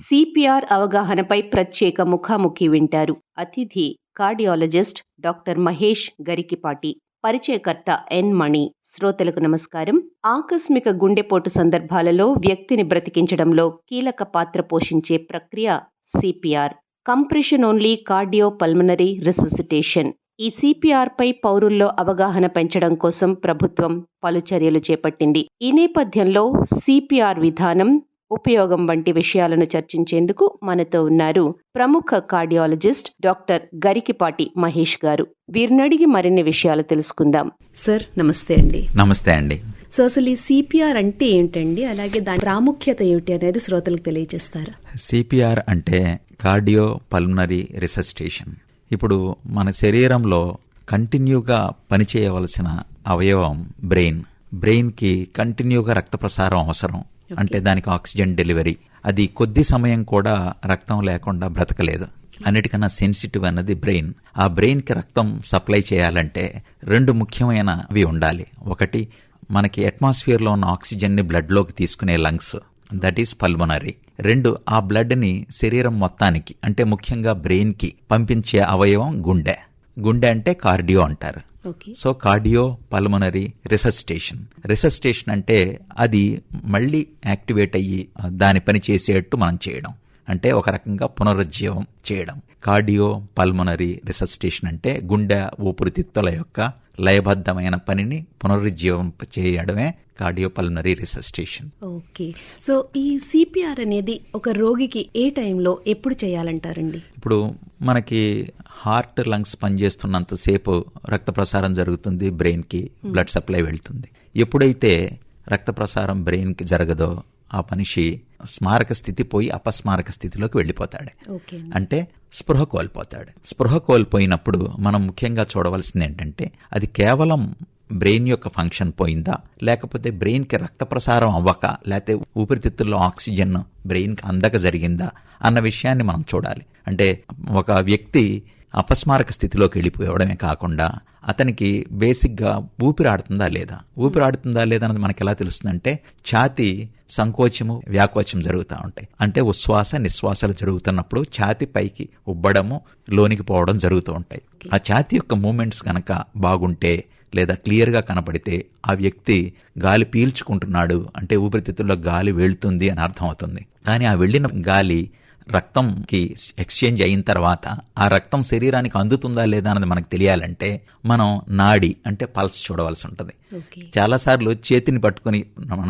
CPR అవగాహనపై ప్రత్యేక ముఖాముఖి వింటారు. అతిథి కార్డియాలజిస్ట్ డాక్టర్ మహేష్ గరికిపాటి పరిచయకర్త ఎన్ మణి. శ్రోతలకు నమస్కారం. ఆకస్మిక గుండెపోటు సందర్భాలలో వ్యక్తిని బ్రతికించడంలో కీలక పాత్ర పోషించే ప్రక్రియ CPR. Compression only cardio pulmonary resuscitation. ఈ సిపిఆర్పై పౌరుల్లో అవగాహన పెంచడం కోసం ప్రభుత్వం పలు చర్యలు చేపట్టింది. ఈ నేపథ్యంలో సిపిఆర్ విధానం ఉపయోగం వంటి విషయాలను చర్చించేందుకు మనతో ఉన్నారు ప్రముఖ కార్డియాలజిస్ట్ డాక్టర్ గరికిపాటి మహేష్ గారు. వీరినడిగి మరిన్ని విషయాలు తెలుసుకుందాం. సార్ నమస్తే అండి. నమస్తే అండి. సో అసలు ఈ సిపిఆర్ అంటే ఏంటండి? అలాగే దాని ప్రాముఖ్యత ఏమిటి అనేది శ్రోతలకు తెలియజేస్తారా సిపిఆర్ అంటే కార్డియో పల్మనరీ రిసస్టేషన్. ఇప్పుడు మన శరీరంలో కంటిన్యూగా పనిచేయవలసిన అవయవం బ్రెయిన్. బ్రెయిన్కి కంటిన్యూగా రక్త ప్రసారం అవసరం. అంటే దానికి ఆక్సిజన్ డెలివరీ. అది కొద్ది సమయం కూడా రక్తం లేకుండా బ్రతకలేదు. అన్నిటికన్నా సెన్సిటివ్ అన్నది బ్రెయిన్. ఆ బ్రెయిన్కి రక్తం సప్లై చేయాలంటే రెండు ముఖ్యమైనవి ఉండాలి. ఒకటి మనకి అట్మాస్ఫియర్లో ఉన్న ఆక్సిజన్ని బ్లడ్లోకి తీసుకునే లంగ్స్. దట్ ఈస్ పల్మొనరీ రెండు ఆ బ్లడ్ని శరీరం మొత్తానికి అంటే ముఖ్యంగా బ్రెయిన్కి పంపించే అవయవం గుండె. గుండె అంటే కార్డియో అంటారు. So cardio pulmonary resuscitation. Resuscitation అంటే అది మళ్ళీ యాక్టివేట్ అయ్యి దాని పని చేసేట్టు మనం చేయడం. అంటే ఒక రకంగా పునరుజ్జీవం చేయడం. కార్డియో పల్మనరీ రిసస్టేషన్ అంటే గుండె ఊపిరితిత్తుల యొక్క లయబద్ధమైన పనిని పునరుజ్జీవం చేయడమే కార్డియోపల్మనరీ రిసస్టేషన్. ఓకే. సో ఈ సిపిఆర్ అనేది ఒక రోగికి ఏ టైంలో ఎప్పుడు చేయాలంటారండి? ఇప్పుడు మనకి హార్ట్ లంగ్స్ పనిచేస్తున్నంతసేపు రక్త ప్రసారం జరుగుతుంది బ్రెయిన్కి బ్లడ్ సప్లై వెళ్తుంది. ఎప్పుడైతే రక్త ప్రసారం బ్రెయిన్కి జరగదో ఆ మనిషి స్మారక స్థితి పోయి అపస్మారక స్థితిలోకి వెళ్ళిపోతాడు. అంటే స్పృహ కోల్పోతాడు. స్పృహ కోల్పోయినప్పుడు మనం ముఖ్యంగా చూడవలసింది ఏంటంటే అది కేవలం బ్రెయిన్ యొక్క ఫంక్షన్ పోయిందా లేకపోతే బ్రెయిన్కి రక్త ప్రసారం అవ్వక లేకపోతే ఊపిరితిత్తుల్లో ఆక్సిజన్ బ్రెయిన్కి అందక జరిగిందా అన్న విషయాన్ని మనం చూడాలి. అంటే ఒక వ్యక్తి అపస్మారక స్థితిలోకి వెళ్ళిపోవడమే కాకుండా అతనికి బేసిక్గా ఊపిరాడుతుందా లేదా? ఊపిరాడుతుందా లేదా అన్నది మనకి ఎలా తెలుస్తుందంటే ఛాతి సంకోచము వ్యాకోచం జరుగుతూ ఉంటాయి. అంటే ఉశ్వాస నిశ్వాసాలు జరుగుతున్నప్పుడు ఛాతి పైకి ఉబ్బడము లోనికి పోవడం జరుగుతూ ఉంటాయి. ఆ ఛాతి యొక్క మూమెంట్స్ కనుక బాగుంటే లేదా క్లియర్గా కనపడితే ఆ వ్యక్తి గాలి పీల్చుకుంటున్నాడు అంటే ఊపిరితిత్తుల్లో గాలి వెళ్తుంది అని అర్థం అవుతుంది కానీ ఆ వెళ్ళిన గాలి రక్తంకి ఎక్స్చేంజ్ అయిన తర్వాత ఆ రక్తం శరీరానికి అందుతుందా లేదా అన్నది మనకు తెలియాలంటే మనం నాడి అంటే పల్స్ చూడవలసి ఉంటుంది. చాలాసార్లు చేతిని పట్టుకొని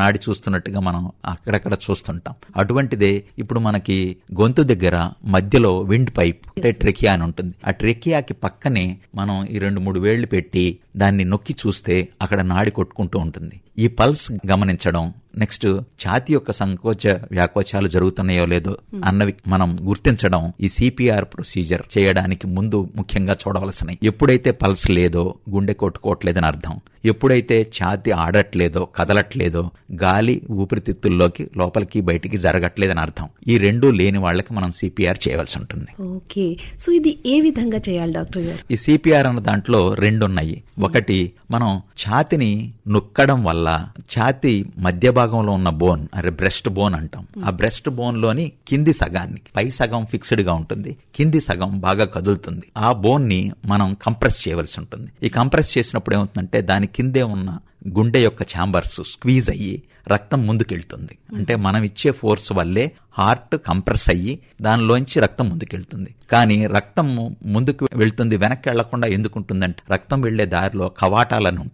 నాడి చూస్తున్నట్టుగా మనం అక్కడక్కడ చూస్తుంటాం. అటువంటిదే ఇప్పుడు మనకి గొంతు దగ్గర మధ్యలో విండ్ పైప్ అంటే ట్రెకియా అని ఉంటుంది. ఆ ట్రెకియాకి పక్కనే మనం ఈ రెండు మూడు వేళ్ళు పెట్టి దాన్ని నొక్కి చూస్తే అక్కడ నాడి కొట్టుకుంటూ ఉంటుంది. ఈ పల్స్ గమనించడం నెక్స్ట్ ఛాతి యొక్క సంకోచ వ్యాకోచాలు జరుగుతున్నాయో లేదో అన్నవి మనం గుర్తించడం ఈ సిపిఆర్ ప్రొసీజర్ చేయడానికి ముందు ముఖ్యంగా చూడవలసినవి. ఎప్పుడైతే పల్స్ లేదో గుండె కొట్టుకోవట్లేదని అర్థం. ఎప్పుడైతే ఛాతి ఆడట్లేదో కదలట్లేదో గాలి ఊపిరితిత్తుల్లోకి లోపలికి బయటికి జరగట్లేదని అర్థం. ఈ రెండు లేని వాళ్ళకి మనం సిపిఆర్ చేయవలసి ఉంటుంది. ఓకే. సో ఇది ఏ విధంగా చేయాలి డాక్టర్ గారు? ఈ సిపిఆర్ అన్న దాంట్లో రెండు ఉన్నాయి ఒకటి మనం ఛాతిని నొక్కడం వల్ల ఛాతి మధ్య భాగంలో ఉన్న బోన్ అరే బ్రెస్ట్ బోన్ అంటాం. ఆ బ్రెస్ట్ బోన్లోని కింది సగాన్ని పై సగం ఫిక్స్డ్గా ఉంటుంది. కింది సగం బాగా కదులుతుంది. ఆ బోన్ని మనం కంప్రెస్ చేయవలసి ఉంటుంది. ఈ కంప్రెస్ చేసినప్పుడు ఏమవుతుందంటే దాని కిందే ఉన్న గుండె యొక్క ఛాంబర్స్ స్క్వీజ్ అయ్యి రక్తం ముందుకెళ్తుంది. అంటే మనం ఇచ్చే ఫోర్స్ వల్లే హార్ట్ కంప్రెస్ అయ్యి దానిలోంచి రక్తం ముందుకెళ్తుంది. కానీ రక్తం ముందుకు వెళ్తుంది వెనక్కి వెళ్ళకుండా ఎందుకు ఉంటుందంటే రక్తం వెళ్ళే దారిలో కవాటాలను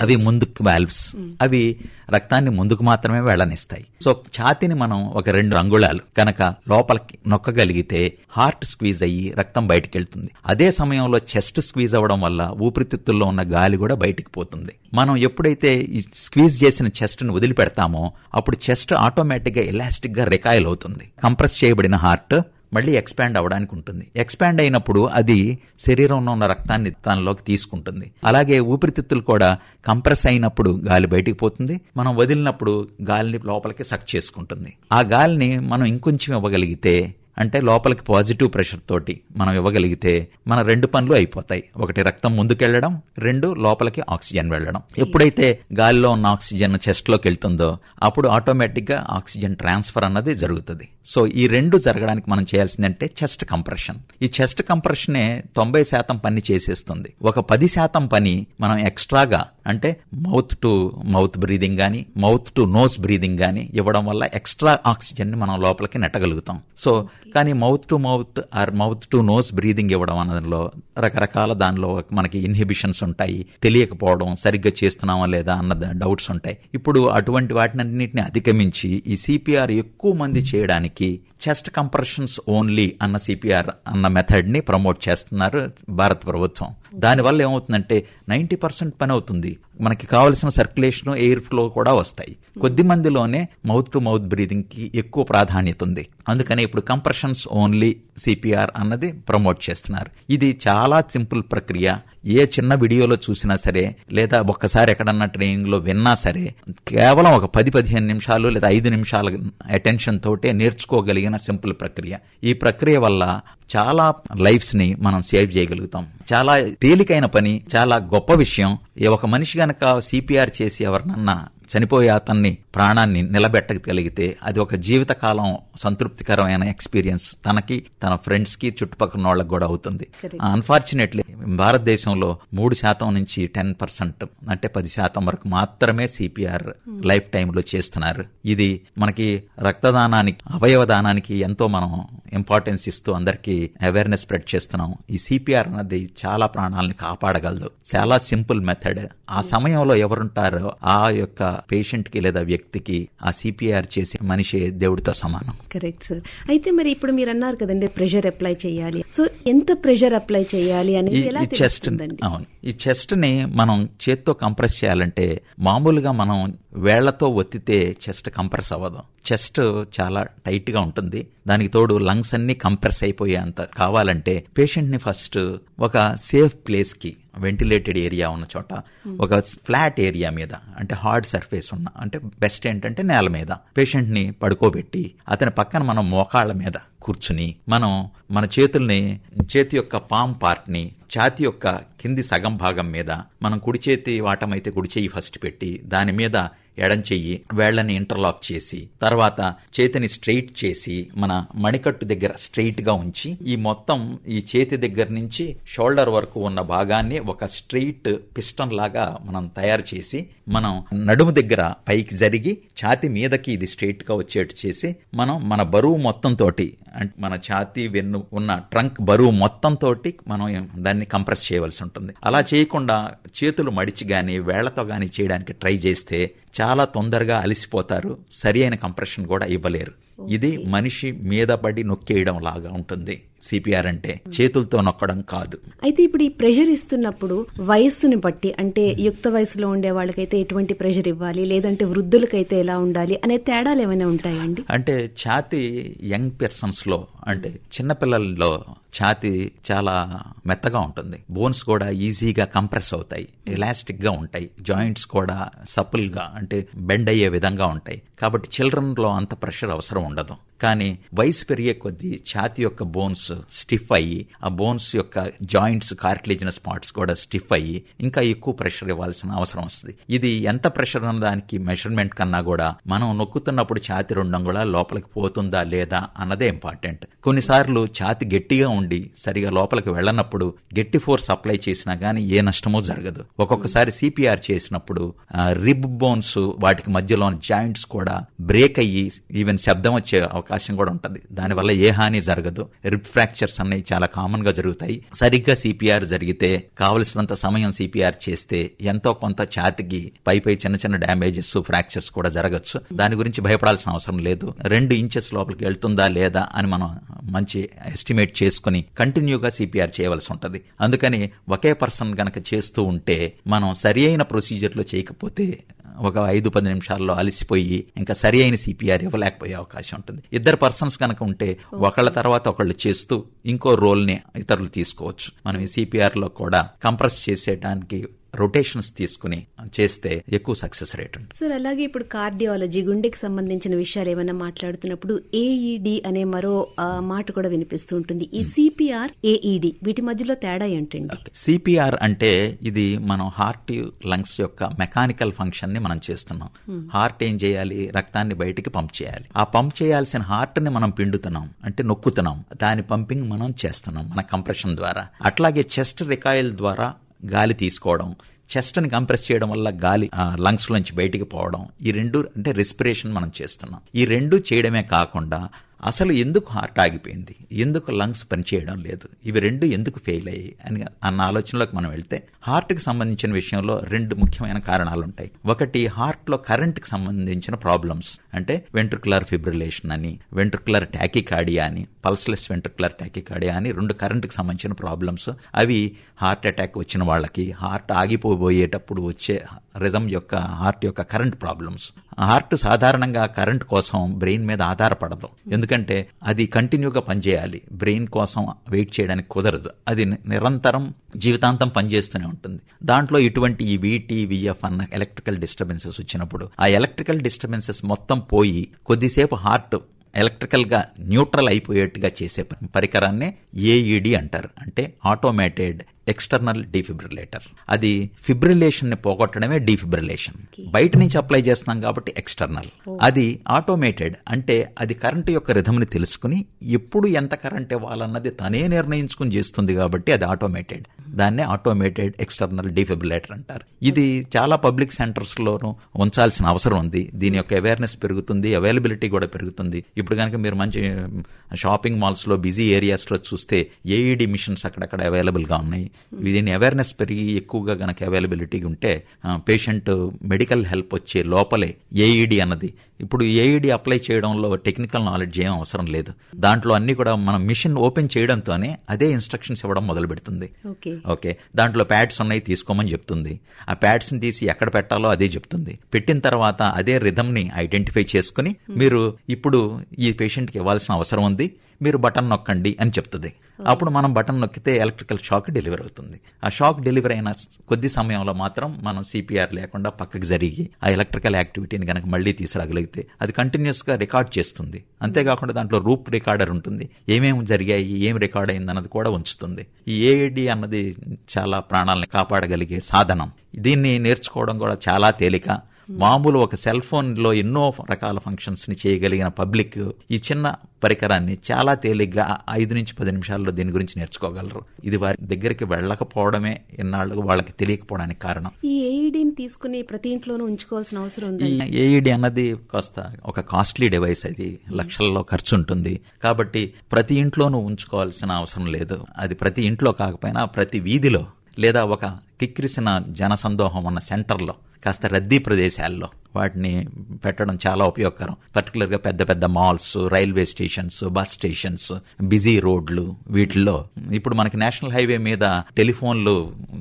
అవి ముందుకు వాల్వ్స్ అవి రక్తాన్ని ముందుకు మాత్రమే వెళ్ళనిస్తాయి. సో ఛాతిని మనం ఒక రెండు అంగుళాలు కనుక లోపలికి నొక్కగలిగితే హార్ట్ స్క్వీజ్ అయ్యి రక్తం బయటికి వెళ్తుంది అదే సమయంలో చెస్ట్ స్క్వీజ్ అవ్వడం వల్ల ఊపిరితిత్తుల్లో ఉన్న గాలి కూడా బయటికి పోతుంది. మనం ఎప్పుడైతే ఈ స్క్వీజ్ చేసిన చెస్ట్ను వదిలిపెడతామో అప్పుడు చెస్ట్ ఆటోమేటిక్గా ఎలాస్టిక్గా రికాయిల్ అవుతుంది. కంప్రెస్ చేయబడిన హార్ట్ మళ్ళీ ఎక్స్పాండ్ అవడానికి ఉంటుంది. ఎక్స్పాండ్ అయినప్పుడు అది శరీరంలో ఉన్న రక్తాన్ని తనలోకి తీసుకుంటుంది. అలాగే ఊపిరితిత్తులు కూడా కంప్రెస్ అయినప్పుడు గాలి బయటికి పోతుంది. మనం వదిలినప్పుడు గాలిని లోపలికి సక్ చేసుకుంటుంది. ఆ గాలిని మనం ఇంకొంచెం ఇవ్వగలిగితే అంటే లోపలికి పాజిటివ్ ప్రెషర్ తోటి మనం ఇవ్వగలిగితే మన రెండు పనులు అయిపోతాయి. ఒకటి రక్తం ముందుకెళ్ళడం రెండు లోపలికి ఆక్సిజన్ వెళ్ళడం. ఎప్పుడైతే గాలిలో ఉన్న ఆక్సిజన్ చెస్ట్లోకి వెళ్తుందో అప్పుడు ఆటోమేటిక్గా ఆక్సిజన్ ట్రాన్స్ఫర్ అన్నది జరుగుతుంది. సో ఈ రెండు జరగడానికి మనం చేయాల్సిందంటే చెస్ట్ కంప్రెషన్. ఈ చెస్ట్ కంప్రెషనే తొంభై శాతం పని చేసేస్తుంది. ఒక పది శాతం పని మనం ఎక్స్ట్రాగా అంటే మౌత్ టు మౌత్ బ్రీదింగ్ గానీ మౌత్ టు నోస్ బ్రీదింగ్ గానీ ఇవ్వడం వల్ల ఎక్స్ట్రా ఆక్సిజన్ని మనం లోపలికి నెట్టగలుగుతాం. సో కానీ mouth to mouth or mouth to nose breathing ఇవ్వడం అన్నదిలో రకరకాల దానిలో మనకి ఇన్హిబిషన్స్ ఉంటాయి. తెలియకపోవడం సరిగ్గా చేస్తున్నామా లేదా అన్న డౌట్స్ ఉంటాయి. ఇప్పుడు అటువంటి వాటినన్నింటిని అధిగమించి ఈ సిపిఆర్ ఎక్కువ మంది చేయడానికి చెస్ట్ కంప్రెషన్స్ ఓన్లీ అన్న సిపిఆర్ అన్న మెథడ్ని ప్రమోట్ చేస్తున్నారు భారత ప్రభుత్వం. దానివల్ల ఏమవుతుందంటే నైంటీ పర్సెంట్ పని అవుతుంది. మనకి కావలసిన సర్క్యులేషన్ ఎయిర్ ఫ్లో కూడా వస్తాయి. కొద్ది మందిలోనే మౌత్ టు మౌత్ బ్రీదింగ్కి ఎక్కువ ప్రాధాన్యత ఉంది. అందుకని ఇప్పుడు కంప్రెషన్స్ ఓన్లీ సిపిఆర్ అన్నది ప్రమోట్ చేస్తున్నారు. ఇది చాలా సింపుల్ ప్రక్రియ. ఏ చిన్న వీడియోలో చూసినా సరే లేదా ఒక్కసారి ఎక్కడన్నా ట్రైనింగ్లో విన్నా సరే కేవలం ఒక పది పదిహేను నిమిషాలు లేదా ఐదు నిమిషాల అటెన్షన్ తోటే నేర్చుకోగలిగిన సింపుల్ ప్రక్రియ. ఈ ప్రక్రియ వల్ల చాలా లైఫ్స్ని మనం సేవ్ చేయగలుగుతాం. చాలా తేలికైన పని చాలా గొప్ప విషయం. ఒక మనిషి గనక సిపిఆర్ చేసి ఎవరినన్నా చనిపోయే అతన్ని ప్రాణాన్ని నిలబెట్టగలిగితే అది ఒక జీవితకాలం సంతృప్తికరమైన ఎక్స్పీరియన్స్. తనకి తన ఫ్రెండ్స్కి చుట్టుపక్కల వాళ్ళకి కూడా అవుతుంది. అన్ఫార్చునేట్లీ భారతదేశంలో మూడు శాతం నుంచి టెన్ పర్సెంట్ అంటే పది శాతం వరకు మాత్రమే సిపిఆర్ లైఫ్ టైంలో చేస్తున్నారు. ఇది మనకి రక్తదానానికి అవయవ దానానికి ఎంతో మనం ఇంపార్టెన్స్ ఇస్తూ అందరికీ అవేర్నెస్ స్ప్రెడ్ చేస్తున్నాం. ఈ సిపిఆర్ అన్నది చాలా ప్రాణాలని కాపాడగలదు. చాలా సింపుల్ మెథడ్ ఆ సమయంలో ఎవరుంటారో ఆ యొక్క పేషెంట్కి లేదా వ్యక్తికి ఆ సిపిఆర్ చేసే మనిషి దేవుడితో సమానం. Correct sir. అయితే మరి ఇప్పుడు మీరు అన్నారు కదండి ప్రెషర్ అప్లై చేయాలి. సో ఎంత ప్రెషర్ అప్లై చేయాలి అనేది ఎలా చెస్ట్ అవును. ఈ చెస్ట్ని మనం చేత్తో కంప్రెస్ చేయాలంటే మామూలుగా మనం వేళ్ళతో ఒత్తితే చెస్ట్ కంప్రెస్ అవ్వదు. చెస్ట్ చాలా టైట్గా ఉంటుంది. దానికి తోడు లంగ్స్ అన్ని కంప్రెస్ అయిపోయేంత కావాలంటే పేషెంట్ని ఫస్ట్ ఒక సేఫ్ ప్లేస్కి వెంటిలేటెడ్ ఏరియా ఉన్న చోట ఒక ఫ్లాట్ ఏరియా మీద అంటే హార్డ్ సర్ఫేస్ ఉన్న అంటే బెస్ట్ ఏంటంటే నేల మీద పేషెంట్ని పడుకోబెట్టి అతని పక్కన మనం మోకాళ్ళ మీద కూర్చుని మనం మన చేతుల్ని చేతి యొక్క పామ్ పార్ట్ని ఛాతి యొక్క కింది సగం భాగం మీద మనం కుడి చేతి వాటమైతే కుడి చేయి ఫస్ట్ పెట్టి దాని మీద ఎడం చెయ్యి వేళ్ళని ఇంటర్లాక్ చేసి తర్వాత చేతిని స్ట్రైట్ చేసి మన మణికట్టు దగ్గర స్ట్రైట్గా ఉంచి ఈ మొత్తం ఈ చేతి దగ్గర నుంచి షోల్డర్ వరకు ఉన్న భాగాన్ని ఒక స్ట్రైట్ పిస్టన్ లాగా మనం తయారు చేసి మనం నడుము దగ్గర పైకి జరిగి ఛాతి మీదకి ఇది స్ట్రైట్గా వచ్చేట్టు చేసి మనం మన బరువు మొత్తం తోటి అంటే మన ఛాతి వెన్ను ఉన్న ట్రంక్ బరువు మొత్తం తోటి మనం దాన్ని కంప్రెస్ చేయవలసి ఉంటుంది. అలా చేయకుండా చేతులు మడిచి గాని వేళ్ళతో గాని చేయడానికి ట్రై చేస్తే చాలా తొందరగా అలసిపోతారు. సరి అయిన కంప్రెషన్ కూడా ఇవ్వలేరు. ఇది మనిషి మీద పడి నొక్కేయడం లాగా ఉంటుంది. సిపిఆర్ అంటే చేతులతో నొక్కడం కాదు. అయితే ఇప్పుడు ఈ ప్రెషర్ ఇస్తున్నప్పుడు వయస్సుని బట్టి అంటే యుక్త వయసులో ఉండే వాళ్ళకైతే ఎటువంటి ప్రెషర్ ఇవ్వాలి లేదంటే వృద్ధులకైతే ఎలా ఉండాలి అనే తేడాలు ఏమైనా ఉంటాయండి? అంటే ఛాతి యంగ్ పర్సన్స్లో అంటే చిన్నపిల్లల్లో ఛాతి చాలా మెత్తగా ఉంటుంది. బోన్స్ కూడా ఈజీగా కంప్రెస్ అవుతాయి ఎలాస్టిక్గా ఉంటాయి జాయింట్స్ కూడా సపుల్గా అంటే బెండ్ అయ్యే విధంగా ఉంటాయి. కాబట్టి చిల్డ్రన్లో అంత ప్రెషర్ అవసరం ఉండదు. కానీ వయసు పెరిగే కొద్దీ ఛాతి యొక్క బోన్స్ స్టిఫ్ అయ్యి ఆ బోన్స్ యొక్క జాయింట్స్ కార్టిలేజినస్ పార్ట్స్ కూడా స్టిఫ్ అయ్యి ఇంకా ఎక్కువ ప్రెషర్ ఇవ్వాల్సిన అవసరం వస్తుంది. ఇది ఎంత ప్రెషర్ ఉన్న దానికి మెజర్మెంట్ కన్నా కూడా మనం నొక్కుతున్నప్పుడు ఛాతి రెండు కూడా లోపలికి పోతుందా లేదా అన్నదే ఇంపార్టెంట్. కొన్నిసార్లు ఛాతి గట్టిగా ఉండి సరిగా లోపలికి వెళ్ళనప్పుడు గట్టి ఫోర్స్ అప్లై చేసినా గానీ ఏ నష్టమో జరగదు. ఒక్కొక్కసారి సిపిఆర్ చేసినప్పుడు రిబ్ బోన్స్ వాటికి మధ్యలో జాయింట్స్ కూడా బ్రేక్ అయ్యి ఈవెన్ శబ్దం వచ్చే అవకాశం కూడా ఉంటుంది. దానివల్ల ఏ హాని జరగదు. రిబ్ ఫ్రాక్చర్స్ అనేవి చాలా కామన్గా జరుగుతాయి. సరిగ్గా సిపిఆర్ జరిగితే కావలసినంత సమయం సిపిఆర్ చేస్తే ఎంతో కొంత ఛాతికి పై పై చిన్న చిన్న డ్యామేజెస్ ఫ్రాక్చర్స్ కూడా జరగచ్చు. దాని గురించి భయపడాల్సిన అవసరం లేదు. రెండు ఇంచెస్ లోపలికి వెళ్తుందా లేదా అని మనం మంచి ఎస్టిమేట్ చేసుకుని కంటిన్యూగా సిపిఆర్ చేయవలసి ఉంటుంది. అందుకని ఒకే పర్సన్ గనక చేస్తూ ఉంటే మనం సరి అయిన ప్రొసీజర్లో చేయకపోతే ఒక ఐదు పది నిమిషాల్లో అలసిపోయి ఇంకా సరి అయిన సిపిఆర్ ఇవ్వలేకపోయే అవకాశం ఉంటుంది. ఇద్దరు పర్సన్స్ కనుక ఉంటే ఒకళ్ళ తర్వాత ఒకళ్ళు చేస్తూ ఇంకో రోల్ని ఇతరులు తీసుకోవచ్చు. మనం ఈ సిపిఆర్లో కూడా కంప్రెస్ చేసేయడానికి రొటేషన్స్ తీసుకుని చేస్తే ఎక్కువ సక్సెస్ రేట్ ఉంటుంది. సార్ అలాగే ఇప్పుడు కార్డియాలజీ గుండెకి సంబంధించిన విషయాలు ఏమైనా మాట్లాడుతున్నప్పుడు ఏఈడి అనే మరో మాట కూడా వినిపిస్తూ ఉంటుంది. ఈ సిపిఆర్ ఏఈడి వీటి మధ్యలో తేడా ఏంటండి? సిపిఆర్ అంటే ఇది మనం హార్ట్ లంగ్స్ యొక్క మెకానికల్ ఫంక్షన్ని మనం చేస్తున్నాం. హార్ట్ ఏం చేయాలి? రక్తాన్ని బయటికి పంప్ చేయాలి. ఆ పంప్ చేయాల్సిన హార్ట్ని మనం పిండుతున్నాం అంటే నొక్కుతున్నాం. దాని పంపింగ్ మనం చేస్తున్నాం మన కంప్రెషన్ ద్వారా. అట్లాగే చెస్ట్ రికాయిల్ ద్వారా గాలి తీసుకోవడం చెస్ట్ని కంప్రెస్ చేయడం వల్ల గాలి లంగ్స్ నుంచి బయటికి పోవడం ఈ రెండు అంటే రెస్పిరేషన్ మనం చేస్తున్నాం. ఈ రెండు చేయడమే కాకుండా అసలు ఎందుకు హార్ట్ ఆగిపోయింది? ఎందుకు లంగ్స్ పనిచేయడం లేదు? ఇవి రెండు ఎందుకు ఫెయిల్ అయ్యాయి? అని అన్న ఆలోచనలోకి మనం వెళ్తే హార్ట్కి సంబంధించిన విషయంలో రెండు ముఖ్యమైన కారణాలు ఉంటాయి ఒకటి హార్ట్లో కరెంట్కి సంబంధించిన ప్రాబ్లమ్స్. అంటే వెంట్రుకులర్ ఫిబ్రిలేషన్ అని వెంట్రుకులర్ ట్యాకికాడియా అని పల్స్లెస్ వెంట్రుకులర్ ట్యాకికాడియా అని రెండు కరెంట్కి సంబంధించిన ప్రాబ్లమ్స్. అవి హార్ట్ అటాక్ వచ్చిన వాళ్ళకి హార్ట్ ఆగిపోబోయేటప్పుడు వచ్చే రిజం యొక్క హార్ట్ యొక్క కరెంట్ ప్రాబ్లమ్స్. హార్ట్ సాధారణంగా కరెంట్ కోసం బ్రెయిన్ మీద ఆధారపడదు. ఎందుకంటే అది కంటిన్యూగా పనిచేయాలి. బ్రెయిన్ కోసం వెయిట్ చేయడానికి కుదరదు. అది నిరంతరం జీవితాంతం పనిచేస్తూనే ఉంటుంది. దాంట్లో ఇటువంటి ఈ వీటీ విఎఫ్ అన్న ఎలక్ట్రికల్ డిస్టర్బెన్సెస్ వచ్చినప్పుడు ఆ ఎలక్ట్రికల్ డిస్టర్బెన్సెస్ మొత్తం పోయి కొద్దిసేపు హార్ట్ ఎలక్ట్రికల్గా న్యూట్రల్ అయిపోయేట్టుగా చేసే పరికరాన్నే ఏఈడి అంటారు. అంటే ఆటోమేటెడ్ ఎక్స్టర్నల్ డిఫిబ్రిలేటర్ అది ఫిబ్రిలేషన్ని పోగొట్టడమే డిఫిబ్రిలేషన్ బయట నుంచి అప్లై చేస్తున్నాం కాబట్టి ఎక్స్టర్నల్ అది ఆటోమేటెడ్ అంటే అది కరెంటు యొక్క రిధంని తెలుసుకుని ఎప్పుడు ఎంత కరెంట్ ఇవ్వాలన్నది తనే నిర్ణయించుకుని చేస్తుంది కాబట్టి అది ఆటోమేటెడ్ దాన్నే ఆటోమేటెడ్ ఎక్స్టర్నల్ డిఫిబ్రిలేటర్ అంటారు. ఇది చాలా పబ్లిక్ సెంటర్స్ లోనూ ఉంచాల్సిన అవసరం ఉంది. దీని యొక్క అవేర్నెస్ పెరుగుతుంది అవైలబిలిటీ కూడా పెరుగుతుంది. ఇప్పుడు కనుక మీరు మంచి షాపింగ్ మాల్స్లో బిజీ ఏరియాస్లో చూస్తే ఏఈడి మిషన్స్ అక్కడక్కడ అవైలబుల్గా ఉన్నాయి. దీని అవేర్నెస్ పెరిగి ఎక్కువగా గనక అవైలబిలిటీ ఉంటే పేషెంట్ మెడికల్ హెల్ప్ వచ్చే లోపలే ఏఈడి అన్నది. ఇప్పుడు ఏఈడి అప్లై చేయడంలో టెక్నికల్ నాలెడ్జ్ ఏం అవసరం లేదు. దాంట్లో అన్ని కూడా మనం మిషన్ ఓపెన్ చేయడంతోనే అదే ఇన్స్ట్రక్షన్స్ ఇవ్వడం మొదలు పెడుతుంది. ఓకే దాంట్లో ప్యాడ్స్ ఉన్నాయి తీసుకోమని చెప్తుంది. ఆ ప్యాడ్స్ని తీసి ఎక్కడ పెట్టాలో అదే చెప్తుంది. పెట్టిన తర్వాత అదే రిధమ్ని ఐడెంటిఫై చేసుకుని మీరు ఇప్పుడు ఈ పేషెంట్కి ఇవ్వాల్సిన అవసరం ఉంది. మీరు బటన్ నొక్కండి అని చెప్తుంది. అప్పుడు మనం బటన్ నొక్కితే ఎలక్ట్రికల్ షాక్ డెలివర్ అవుతుంది ఆ షాక్ డెలివరీ అయిన కొద్ది సమయంలో మాత్రం మనం సిపిఆర్ లేకుండా పక్కకి జరిగి ఆ ఎలక్ట్రికల్ యాక్టివిటీని కనుక మళ్ళీ తీసుకురాగలిగితే అది కంటిన్యూస్గా రికార్డ్ చేస్తుంది. అంతేకాకుండా దాంట్లో రూప్ రికార్డర్ ఉంటుంది. ఏమేమి జరిగాయి ఏం రికార్డ్ అయింది అన్నది కూడా ఉంచుతుంది. ఈ ఏఐడి అన్నది చాలా ప్రాణాలను కాపాడగలిగే సాధనం. దీన్ని నేర్చుకోవడం కూడా చాలా తేలిక. మామూలు ఒక సెల్ ఫోన్లో ఎన్నో రకాల ఫంక్షన్స్ని చేయగలిగిన పబ్లిక్ ఈ చిన్న పరికరాన్ని చాలా తేలిగ్గా ఐదు నుంచి పది నిమిషాల్లో దీని గురించి నేర్చుకోగలరు. ఇది వారి దగ్గరికి వెళ్ళకపోవడమే ఎన్నాళ్ళు వాళ్ళకి తెలియకపోవడానికి కారణం. ఈ ఏఈడిని తీసుకుని ప్రతి ఇంట్లోనూ ఉంచుకోవాల్సిన అవసరం ఉంది ఏఈడి అన్నది కాస్త ఒక కాస్ట్లీ డివైస్ అది. లక్షల్లో ఖర్చు ఉంటుంది. కాబట్టి ప్రతి ఇంట్లోనూ ఉంచుకోవాల్సిన అవసరం లేదు. అది ప్రతి ఇంట్లో కాకపోయినా ప్రతి వీధిలో లేదా ఒక కిక్కిరిసిన జనసందోహం ఉన్న సెంటర్లో కాస్త రద్దీ ప్రదేశాల్లో వాటిని పెట్టడం చాలా ఉపయోగకరం. పర్టికులర్గా పెద్ద పెద్ద malls railway stations bus stations busy రోడ్లు వీటిల్లో ఇప్పుడు మనకి నేషనల్ హైవే మీద టెలిఫోన్లు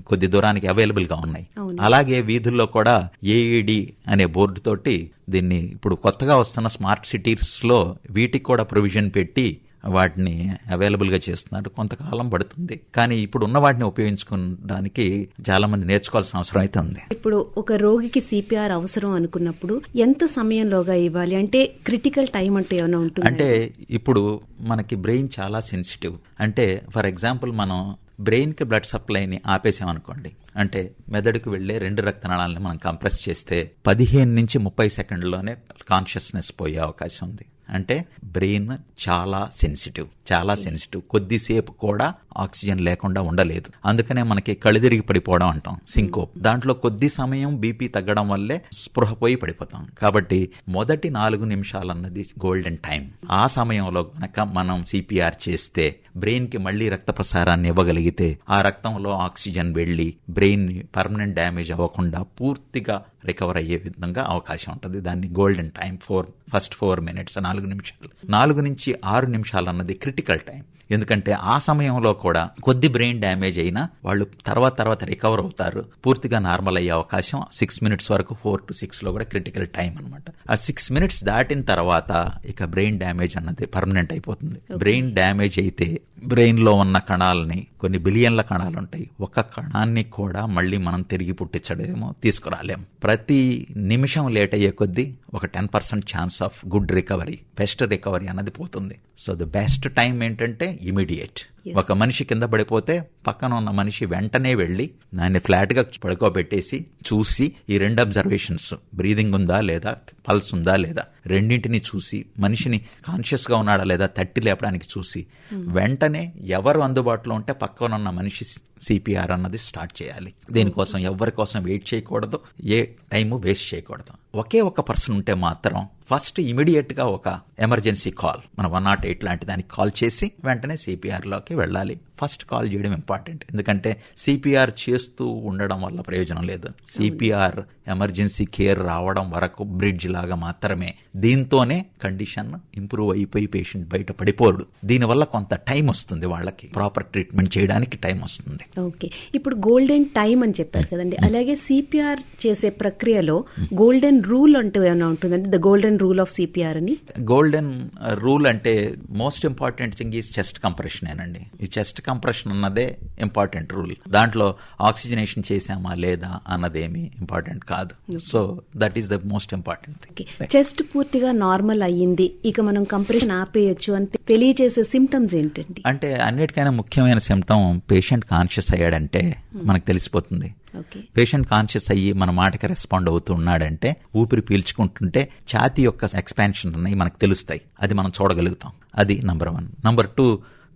కొద్ది దూరానికి అవైలబుల్గా ఉన్నాయి అలాగే వీధుల్లో కూడా ఏఈడి అనే బోర్డు తోటి దీన్ని ఇప్పుడు కొత్తగా వస్తున్న స్మార్ట్ సిటీస్లో వీటికి కూడా ప్రొవిజన్ పెట్టి వాటిని అవైలబుల్గా చేస్తున్నారు కొంతకాలం పడుతుంది. కానీ ఇప్పుడు ఉన్న వాటిని ఉపయోగించుకోవడానికి చాలా మంది నేర్చుకోవాల్సిన అవసరం అయితే ఉంది. ఇప్పుడు ఒక రోగికి సిపిఆర్ అవసరం అనుకున్నప్పుడు ఎంత సమయంలోగా ఇవ్వాలి? అంటే క్రిటికల్ టైం అంటే ఏమైనా ఉంటుంది అంటే ఇప్పుడు మనకి బ్రెయిన్ చాలా సెన్సిటివ్ అంటే ఫర్ ఎగ్జాంపుల్ మనం బ్రెయిన్కి బ్లడ్ సప్లైని ఆపేసామనుకోండి. అంటే మెదడుకు వెళ్ళే రెండు రక్తనాళాలని మనం కంప్రెస్ చేస్తే పదిహేను నుంచి ముప్పై సెకండ్లోనే కాన్షియస్నెస్ పోయే అవకాశం ఉంది. అంటే బ్రెయిన్ చాలా సెన్సిటివ్ చాలా సెన్సిటివ్. కొద్దిసేపు కూడా ఆక్సిజన్ లేకుండా ఉండలేదు. అందుకనే మనకి కళ్ళుదిరిగి పడిపోవడం అంటాం సింకోప్. దాంట్లో కొద్ది సమయం బీపీ తగ్గడం వల్లే స్పృహ పోయి పడిపోతాం. కాబట్టి మొదటి నాలుగు నిమిషాలన్నది గోల్డెన్ టైం ఆ సమయంలో గనక మనం సిపిఆర్ చేస్తే బ్రెయిన్కి మళ్ళీ రక్త ప్రసారాన్ని ఇవ్వగలిగితే ఆ రక్తంలో ఆక్సిజన్ వెళ్ళి బ్రెయిన్ పర్మనెంట్ డ్యామేజ్ అవ్వకుండా పూర్తిగా రికవర్ అయ్యే విధంగా అవకాశం ఉంటుంది. దాన్ని golden time four first four minutes నాలుగు నిమిషాలు. నాలుగు నుంచి ఆరు నిమిషాలు అన్నది క్రిటికల్ టైం ఎందుకంటే ఆ సమయంలో కూడా కొద్ది బ్రెయిన్ డ్యామేజ్ అయినా వాళ్ళు తర్వాత తర్వాత రికవర్ అవుతారు. పూర్తిగా నార్మల్ అయ్యే అవకాశం సిక్స్ మినిట్స్ వరకు ఫోర్ టు సిక్స్లో కూడా క్రిటికల్ టైం అనమాట ఆ సిక్స్ మినిట్స్ దాటిన తర్వాత ఇక బ్రెయిన్ డ్యామేజ్ అన్నది పర్మనెంట్ అయిపోతుంది. బ్రెయిన్ డ్యామేజ్ అయితే బ్రెయిన్లో ఉన్న కణాలని కొన్ని బిలియన్ల కణాలు ఉంటాయి ఒక్క కణాన్ని కూడా మళ్ళీ మనం తిరిగి పుట్టించడమేమో తీసుకురాలేం. ప్రతి నిమిషం లేట్ అయ్యే కొద్దీ ఒక ten percent chance of good recovery best recovery అన్నది పోతుంది. సో ద బెస్ట్ టైం ఏంటంటే ఇమీడియట్ ఒక మనిషి కింద పడిపోతే పక్కన ఉన్న మనిషి వెంటనే వెళ్ళి దాన్ని ఫ్లాట్గా పడుకోబెట్టేసి చూసి ఈ రెండు అబ్జర్వేషన్స్ బ్రీదింగ్ ఉందా లేదా పల్స్ ఉందా లేదా రెండింటిని చూసి మనిషిని కాన్షియస్గా ఉన్నాడా లేదా తట్టి లేపడానికి చూసి వెంటనే ఎవరు అందుబాటులో ఉంటే పక్కన ఉన్న మనిషి సిపిఆర్ అన్నది స్టార్ట్ చేయాలి. దీనికోసం ఎవరి కోసం వెయిట్ చేయకూడదు ఏ టైము వేస్ట్ చేయకూడదు. ఒకే ఒక పర్సన్ ఉంటే మాత్రం ఫస్ట్ ఇమీడియట్గా ఒక ఎమర్జెన్సీ కాల్ మన వన్ నాట్ ఎయిట్ లాంటి దానికి కాల్ చేసి వెంటనే సిపిఆర్లోకి వెళ్ళాలి. ఫస్ట్ కాల్ చేయడం ఇంపార్టెంట్. ఎందుకంటే సిపిఆర్ చేస్తూ ఉండడం వల్ల ప్రయోజనం లేదు. సిపిఆర్ ఎమర్జెన్సీ కేర్ రావడం వరకు బ్రిడ్జ్ లాగా మాత్రమే. దీంతోనే కండిషన్ ఇంప్రూవ్ అయిపోయి పేషెంట్ బయట పడిపోడు. దీనివల్ల కొంత టైం వస్తుంది వాళ్ళకి. ప్రాపర్ ట్రీట్మెంట్ చేయడానికి టైం వస్తుంది. ఓకే. ఇప్పుడు గోల్డెన్ టైం అని చెప్పారు కదండి. అలాగే సిపిఆర్ చేసే ప్రక్రియలో గోల్డెన్ రూల్ అంటూ ఏమైనా ఉంటుందండి? The golden rule of CPR అని? గోల్డెన్ రూల్ అంటే most important thing is chest compression ఏనండి. ఈ చెస్ట్ కంప్రెషన్ అన్నదే ఇంపార్టెంట్ రూల్ దాంట్లో ఆక్సిజనేషన్ చేసామా లేదా అన్నదేమి ఇంపార్టెంట్ కాదు. So that is the most important thing chest పూర్తిగా నార్మల్ అయ్యింది. ఇక మనం కంప్రెషన్ ఆపేయచ్చు అని తెలియజేసే సిమ్టమ్స్ ఏంటండి? అంటే అన్నిటికైనా ముఖ్యమైన సిమ్టమ్ పేషెంట్ కాన్షియస్ అయ్యాడంటే మనకు తెలిసిపోతుంది. పేషెంట్ కాన్షియస్ అయ్యి మన మాటకి రెస్పాండ్ అవుతున్నాడంటే ఊపిరి పీల్చుకుంటుంటే ఛాతీ యొక్క ఎక్స్పాన్షన్ అన్నవి మనకు తెలుస్తాయి. అది మనం చూడగలుగుతాం. అది number one number two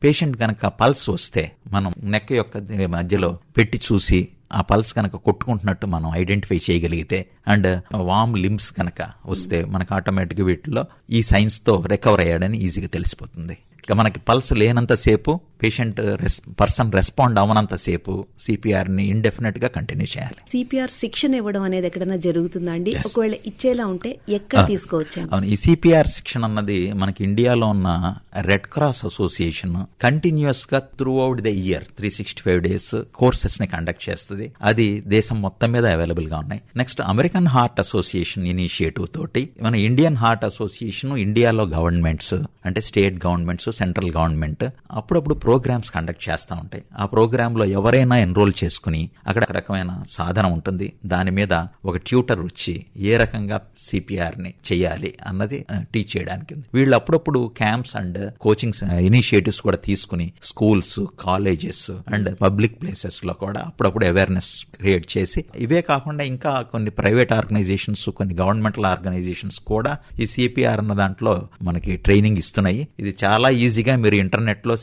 patient కనుక పల్స్ వస్తే మనం నెక్ యొక్క మధ్యలో పెట్టి చూసి ఆ పల్స్ కనుక కొట్టుకుంటున్నట్టు మనం ఐడెంటిఫై చేయగలిగితే అండ్ వామ్ లిమ్స్ కనుక వస్తే మనకు ఆటోమేటిక్గా వీటిలో ఈ సైన్స్తో రికవర్ అయ్యాడని ఈజీగా తెలిసిపోతుంది. ఇక మనకి పల్స్ లేనంతసేపు పేషెంట్ రెస్ పర్సన్ రెస్పాండ్ అవ్వనంతసేపు సిపిఆర్ని ఇండెఫినెట్గా కంటిన్యూ చేయాలి. సిపిఆర్ శిక్షణ ఇవ్వడం అనేది ఎక్కడైనా జరుగుతుందా అండి? ఒకవేళ ఇచ్చేలా ఉంటే ఎక్కడ తీసుకోవచ్చండి అవును. ఈ సిపిఆర్ శిక్షణ అన్నది మనకి ఇండియాలో ఉన్న రెడ్ క్రాస్ అసోసియేషన్ కంటిన్యూస్గా throughout the year three sixty five days కోర్సెస్ని conduct చేస్తుంది. అది దేశం మొత్తం మీద అవైలబుల్గా ఉన్నాయి. Next American heart association initiative తోటి మన ఇండియన్ హార్ట్ అసోసియేషన్ ఇండియాలో గవర్నమెంట్స్ అంటే స్టేట్ గవర్నమెంట్స్ సెంట్రల్ గవర్నమెంట్ అప్పుడప్పుడు ప్రోగ్రామ్స్ కండక్ట్ చేస్తూ ఉంటాయి. ఆ ప్రోగ్రాంలో ఎవరైనా ఎన్రోల్ చేసుకుని అక్కడ రకమైన సాధన ఉంటుంది. దాని మీద ఒక ట్యూటర్ వచ్చి ఏ రకంగా సిపిఆర్ని చేయాలి అన్నది టీచ్ చేయడానికి వీళ్ళు అప్పుడప్పుడు క్యాంప్స్ అండ్ కోచింగ్స్ ఇనిషియేటివ్స్ కూడా తీసుకుని స్కూల్స్ కాలేజెస్ అండ్ పబ్లిక్ ప్లేసెస్లో కూడా అప్పుడప్పుడు అవేర్నెస్ క్రియేట్ చేసి ఇవే కాకుండా ఇంకా కొన్ని ప్రైవేట్ ఆర్గనైజేషన్స్ కొన్ని గవర్నమెంటల్ ఆర్గనైజేషన్స్ కూడా ఈ సిపిఆర్ అన్న దాంట్లో మనకి ట్రైనింగ్ ఇస్తున్నాయి. ఇది చాలా ఈజీగా మీరు ఇంటర్నెట్లో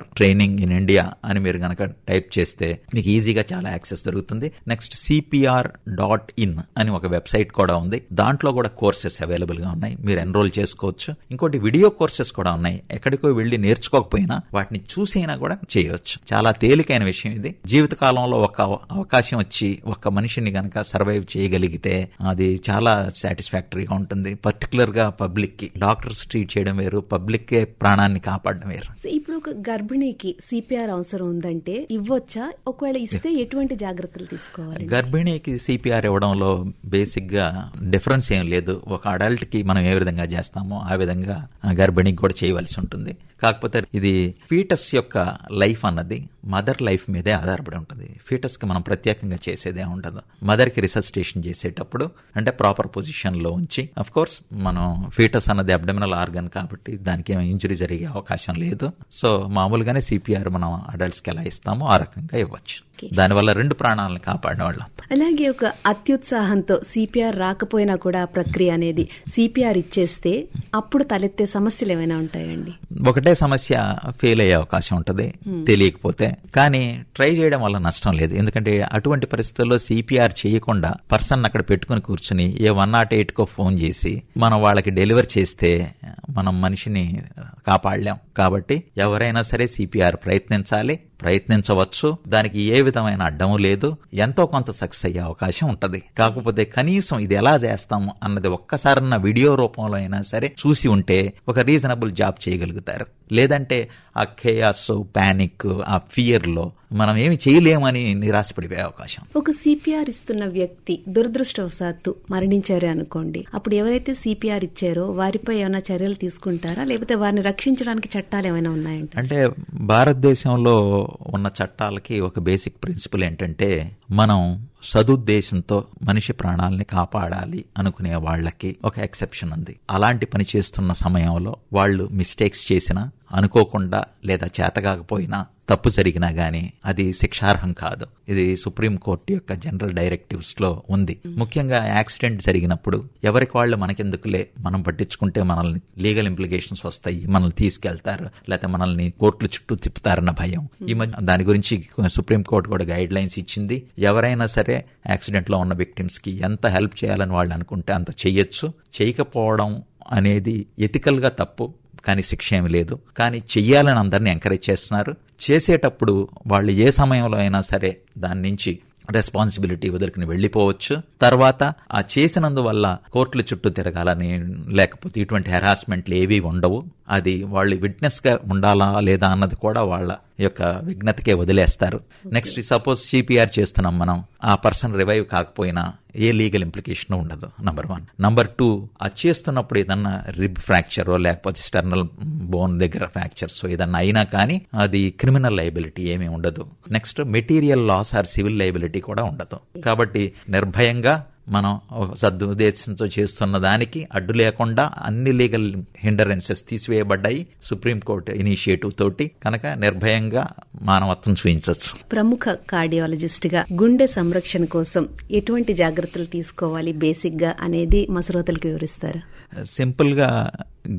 సిపిఆర్ ట్రైనింగ్ ఇన్ ఇండియా అని మీరు కనుక టైప్ చేస్తే మీకు ఈజీగా చాలా యాక్సెస్ దొరుకుతుంది. నెక్స్ట్ సిపిఆర్ డాట్ ఇన్ అని ఒక వెబ్సైట్ కూడా ఉంది. దాంట్లో కూడా కోర్సెస్ అవైలబుల్గా ఉన్నాయి. మీరు ఎన్రోల్ చేసుకోవచ్చు. ఇంకోటి వీడియో కోర్సెస్ కూడా ఉన్నాయి. ఎక్కడికో వెళ్ళి నేర్చుకోకపోయినా వాటిని చూసైనా కూడా చేయవచ్చు చాలా తేలికైన విషయం ఇది. జీవితకాలంలో ఒక అవకాశం వచ్చి ఒక మనిషిని కనుక సర్వైవ్ చేయగలిగితే అది చాలా సాటిస్ఫాక్టరీగా ఉంటుంది. పర్టికులర్గా పబ్లిక్కి డాక్టర్స్ ట్రీట్ చేయడం వేరు. పబ్లిక్ కే ప్రాణాన్ని కాపాడడం వేరు. ఇప్పుడు ఒక గర్భిణికి సిపిఆర్ అవసరం ఉందంటే ఇవ్వొచ్చా? ఒకవేళ ఇస్తే ఎటువంటి జాగ్రత్తలు తీసుకోవాలి? గర్భిణీకి సిపిఆర్ ఇవ్వడంలో బేసిక్గా డిఫరెన్స్ ఏం లేదు. ఒక అడల్ట్కి మనం ఏ విధంగా చేస్తామో ఆ విధంగా గర్భిణికి కూడా చేయవలసి ఉంటుంది. కాకపోతే ఇది ఫీటస్ యొక్క లైఫ్ అన్నది మదర్ లైఫ్ మీదే ఆధారపడి ఉంటుంది. ఫీటస్కి మనం ప్రత్యేకంగా చేసేదే ఉండదు. మదర్కి రిసస్టేషన్ చేసేటప్పుడు అంటే ప్రాపర్ పొజిషన్లో ఉంచి కోర్స్ మనం ఫీటస్ అన్నది అబ్డమినల్ ఆర్గన్ కాబట్టి దానికి ఇంజురీ జరిగే అవకాశం లేదు. సో మామూలుగానే సిపిఆర్ మనం అడల్ట్స్కి ఎలా ఇస్తామో ఆ రకంగా ఇవ్వచ్చు. దానివల్ల రెండు ప్రాణాలను కాపాడిన వాళ్ళం అలాగే ఒక అత్యుత్సాహంతో సిపిఆర్ రాకపోయినా కూడా ప్రక్రియ అనేది సిపిఆర్ ఇచ్చేస్తే అప్పుడు తలెత్తే సమస్యలు ఏమైనా ఉంటాయండి? ఒకటే సమస్య ఫెయిల్ అయ్యే అవకాశం ఉంటుంది తెలియకపోతే. కానీ ట్రై చేయడం వల్ల నష్టం లేదు. ఎందుకంటే అటువంటి పరిస్థితుల్లో సిపిఆర్ చేయకుండా పర్సన్ అక్కడ పెట్టుకుని కూర్చుని ఏ వన్ నాట్ ఎయిట్ కో ఫోన్ చేసి మనం వాళ్ళకి డెలివర్ చేస్తే మనం మనిషిని కాపాడలేం. కాబట్టి ఎవరైనా సరే సిపిఆర్ ప్రయత్నించాలి. ప్రయత్నించవచ్చు. దానికి ఏ విధమైన అడ్డము లేదు. ఎంతో కొంత సక్సెస్ అయ్యే అవకాశం ఉంటది. కాకపోతే కనీసం ఇది ఎలా చేస్తాము అన్నది ఒక్కసారన్న వీడియో రూపంలో అయినా సరే చూసి ఉంటే ఒక రీజనబుల్ జాబ్ చేయగలుగుతారు. లేదంటే ఆ ఖేయాస్ ప్యానిక్ ఆ ఫియర్లో మనం ఏమి చేయలేమని నిరాశపడిపోయే అవకాశం. ఒక సిపిఆర్ ఇస్తున్న వ్యక్తి దురదృష్టవశాత్తు మరణించారు అనుకోండి. అప్పుడు ఎవరైతే సిపిఆర్ ఇచ్చారో వారిపై ఏమైనా చర్యలు తీసుకుంటారా? లేకపోతే వారిని రక్షించడానికి చట్టాలు ఏమైనా ఉన్నాయంట అంటే భారతదేశంలో ఉన్న చట్టాలకి ఒక బేసిక్ ప్రిన్సిపల్ ఏంటంటే మనం సదుద్దేశంతో మనిషి ప్రాణాలని కాపాడాలి అనుకునే వాళ్ళకి ఒక ఎక్సెప్షన్ ఉంది. అలాంటి పని చేస్తున్న సమయంలో వాళ్ళు మిస్టేక్స్ చేసినా అనుకోకుండా లేదా చేతగాకపోయినా తప్పు జరిగినా గానీ అది శిక్షార్హం కాదు. ఇది సుప్రీంకోర్టు యొక్క జనరల్ డైరెక్టివ్స్లో ఉంది. ముఖ్యంగా యాక్సిడెంట్ జరిగినప్పుడు ఎవరికి వాళ్ళు మనకెందుకులే? మనం పట్టించుకుంటే మనల్ని లీగల్ ఇంప్లికేషన్స్ వస్తాయి మనల్ని తీసుకెళ్తారు లేకపోతే మనల్ని కోర్టుల చుట్టూ తిప్పుతారన్న భయం. ఈ మధ్య దాని గురించి సుప్రీంకోర్టు కూడా గైడ్ లైన్స్ ఇచ్చింది. ఎవరైనా సరే యాక్సిడెంట్లో ఉన్న విక్టిమ్స్కి ఎంత హెల్ప్ చేయాలని వాళ్ళు అనుకుంటే అంత చెయ్యొచ్చు. చేయకపోవడం అనేది ఎథికల్గా తప్పు. కానీ శిక్ష ఏమి లేదు. కానీ చెయ్యాలని అందరినీ ఎంకరేజ్ చేస్తున్నారు. చేసేటప్పుడు వాళ్ళు ఏ సమయంలో అయినా సరే దాని నుంచి రెస్పాన్సిబిలిటీ వదులుకుని వెళ్ళిపోవచ్చు. తర్వాత ఆ చేసినందువల్ల కోర్టుల చుట్టూ తిరగాలని లేకపోతే ఇటువంటి హెరాస్మెంట్లు ఏవి ఉండవు. అది వాళ్ళు విట్నెస్గా ఉండాలా లేదా అన్నది కూడా వాళ్ళ యొక్క విఘ్నతకే వదిలేస్తారు. నెక్స్ట్ సపోజ్ సిపిఆర్ చేస్తున్నాం మనం. ఆ పర్సన్ రివైవ్ కాకపోయినా ఏ లీగల్ ఇంప్లికేషన్ ఉండదు నంబర్ వన్ నంబర్ టూ ఆ చేస్తున్నప్పుడు ఏదన్నా రిబ్ ఫ్రాక్చరో లేకపోతే స్టర్నల్ బోన్ దగ్గర ఫ్రాక్చర్స్ ఏదన్నా అయినా కానీ అది క్రిమినల్ లైబిలిటీ ఏమీ ఉండదు. Next material loss or civil liability కూడా ఉండదు. కాబట్టి నిర్భయంగా మనం ఒక సదుద్దేశంతో చేస్తున్న దానికి అడ్డు లేకుండా అన్ని లీగల్ హిండరెన్సెస్ తీసివేయబడ్డాయి. సుప్రీంకోర్టు ఇనిషియేటివ్ తోటి కనుక నిర్భయంగా మానవత్వం చూపించవచ్చు. ప్రముఖ కార్డియాలజిస్ట్గా గుండె సంరక్షణ కోసం ఎటువంటి జాగ్రత్తలు తీసుకోవాలి బేసిక్గా అనేది మా శ్రోతలకు వివరిస్తారా. సింపుల్గా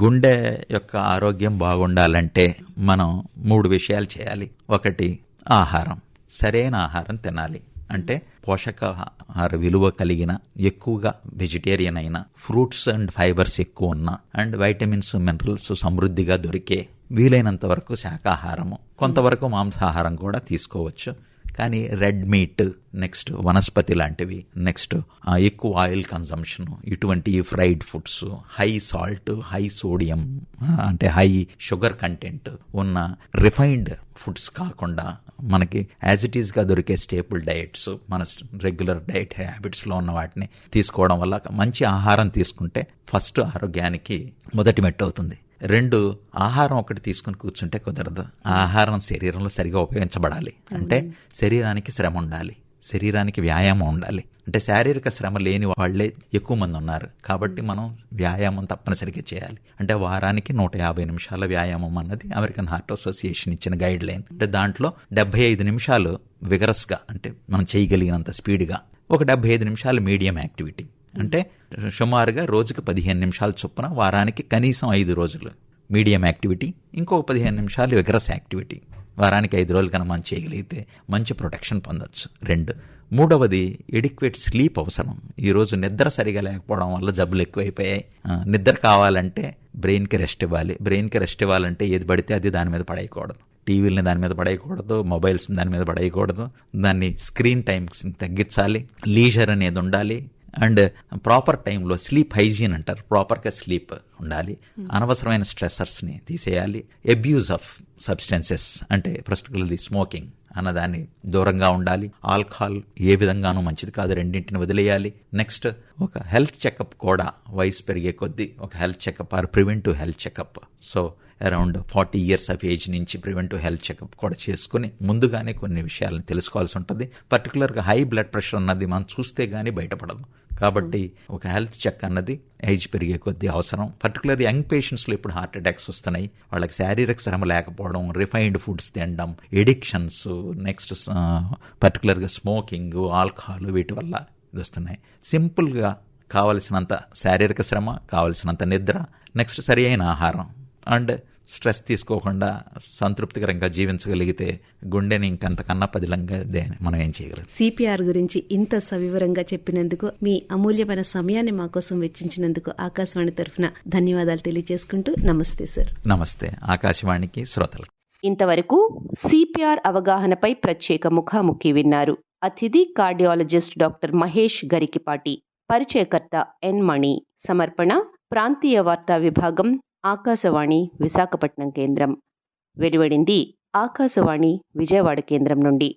గుండె యొక్క ఆరోగ్యం బాగుండాలంటే మనం మూడు విషయాలు చేయాలి. ఒకటి ఆహారం. సరైన ఆహారం తినాలి. అంటే పోషకాహార విలువ కలిగిన ఎక్కువగా వెజిటేరియన్ అయిన ఫ్రూట్స్ అండ్ ఫైబర్స్ ఎక్కువ ఉన్న అండ్ వైటమిన్స్ మినరల్స్ సమృద్ధిగా దొరికే వీలైనంత వరకు శాకాహారము కొంతవరకు మాంసాహారం కూడా తీసుకోవచ్చు. కానీ రెడ్ మీట్ నెక్స్ట్ వనస్పతి లాంటివి నెక్స్ట్ ఎక్కువ ఆయిల్ కన్సంప్షన్ ఇటువంటి fried foods high salt high sodium అంటే హై షుగర్ కంటెంట్ ఉన్న రిఫైన్డ్ ఫుడ్స్ కాకుండా మనకి యాజ్ ఇట్ ఈస్గా దొరికే స్టేపుల్ డయట్స్ మన రెగ్యులర్ డైట్ హ్యాబిట్స్లో ఉన్న వాటిని తీసుకోవడం వల్ల మంచి ఆహారం తీసుకుంటే ఫస్ట్ ఆరోగ్యానికి మొదటి మెట్టు అవుతుంది. రెండు ఆహారం ఒకటి తీసుకుని కూర్చుంటే కుదరదు. ఆహారం శరీరంలో సరిగా ఉపయోగించబడాలి. అంటే శరీరానికి శ్రమ ఉండాలి. శరీరానికి వ్యాయామం ఉండాలి. అంటే శారీరక శ్రమ లేని వాళ్ళే ఎక్కువ మంది ఉన్నారు. కాబట్టి మనం వ్యాయామం తప్పనిసరిగా చేయాలి. అంటే వారానికి నూట యాభై నిమిషాల వ్యాయామం అన్నది అమెరికన్ హార్ట్ అసోసియేషన్ ఇచ్చిన గైడ్ లైన్. అంటే దాంట్లో డెబ్బై ఐదు నిమిషాలు విగరస్గా అంటే మనం చేయగలిగినంత స్పీడ్గా ఒక డెబ్బై ఐదు నిమిషాలు మీడియం యాక్టివిటీ. అంటే సుమారుగా రోజుకి పదిహేను నిమిషాలు చొప్పున వారానికి కనీసం ఐదు రోజులు మీడియం యాక్టివిటీ ఇంకో పదిహేను నిమిషాలు విగ్రస్ యాక్టివిటీ. వారానికి ఐదు రోజులు కన్నా మనం చేయగలిగితే మంచి ప్రొటెక్షన్ పొందొచ్చు. రెండు మూడవది ఎడిక్వేట్ స్లీప్ అవసరం. ఈరోజు నిద్ర సరిగా లేకపోవడం వల్ల జబ్బులు ఎక్కువైపోయాయి. నిద్ర కావాలంటే బ్రెయిన్కి రెస్ట్ ఇవ్వాలి. బ్రెయిన్కి రెస్ట్ ఇవ్వాలంటే ఏది పడితే అది దాని మీద పడేయకూడదు. టీవీలని దాని మీద పడేయకూడదు మొబైల్స్ దాని మీద పడేయకూడదు. దాన్ని స్క్రీన్ టైమ్స్ని తగ్గించాలి. లీజర్ అనేది ఉండాలి. అండ్ ప్రాపర్ టైంలో స్లీప్ హైజీన్ అంటారు. ప్రాపర్గా స్లీప్ ఉండాలి. అనవసరమైన స్ట్రెసర్స్ని తీసేయాలి. అబ్యూజ్ ఆఫ్ సబ్స్టెన్సెస్ అంటే పర్టికులర్లీ స్మోకింగ్ అన్నదాన్ని దూరంగా ఉండాలి. ఆల్కహాల్ ఏ విధంగానూ మంచిది కాదు. రెండింటిని వదిలేయాలి. నెక్స్ట్ ఒక హెల్త్ చెకప్ కూడా వయసు పెరిగే కొద్దీ ఒక health checkup or preventive health checkup. So around forty years of age నుంచి ప్రివెంటివ్ హెల్త్ చెకప్ కూడా చేసుకుని ముందుగానే కొన్ని విషయాలను తెలుసుకోవాల్సి ఉంటుంది. పర్టికులర్గా హై బ్లడ్ ప్రెషర్ అన్నది మనం చూస్తే కానీ బయటపడదు. కాబట్టి ఒక హెల్త్ చెక్ అన్నది ఏజ్ పెరిగే కొద్దీ అవసరం. పర్టికులర్ యంగ్ పేషెంట్స్లో ఇప్పుడు హార్ట్ అటాక్స్ వస్తున్నాయి. వాళ్ళకి శారీరక శ్రమ లేకపోవడం రిఫైన్డ్ ఫుడ్స్ తినడం ఎడిక్షన్స్ నెక్స్ట్ పర్టికులర్గా స్మోకింగ్ ఆల్కహాల్ వీటి వల్ల వస్తున్నాయి. సింపుల్గా కావలసినంత శారీరక శ్రమ కావలసినంత నిద్ర నెక్స్ట్ సరి అయిన ఆహారం. అండ్ స్ట్రెస్ తీసుకోకుండా సంతృప్తికరంగా జీవించగలిగితే గుండెని ఇంకంతకన్నా పదిలంగా మనం ఏం చేయగలం? సిపిఆర్ గురించి ఇంత సవివరంగా చెప్పినందుకు మీ అమూల్యమైన సమయాన్ని మా కోసం వెచ్చించినందుకు ఆకాశవాణి తరఫున ధన్యవాదాలు తెలియజేసుకుంటూ నమస్తే సార్. నమస్తే. ఆకాశవాణికి శ్రోతలు. ఇంతవరకు సిపిఆర్ అవగాహనపై ప్రత్యేక ముఖాముఖి విన్నారు. అతిథి కార్డియాలజిస్ట్ డాక్టర్ మహేష్ గరికిపాటి పరిచయకర్త ఎన్ మణి. సమర్పణ ప్రాంతీయ వార్తా విభాగం ఆకాశవాణి విశాఖపట్నం కేంద్రం. వెలువడింది ఆకాశవాణి విజయవాడ కేంద్రం నుండి.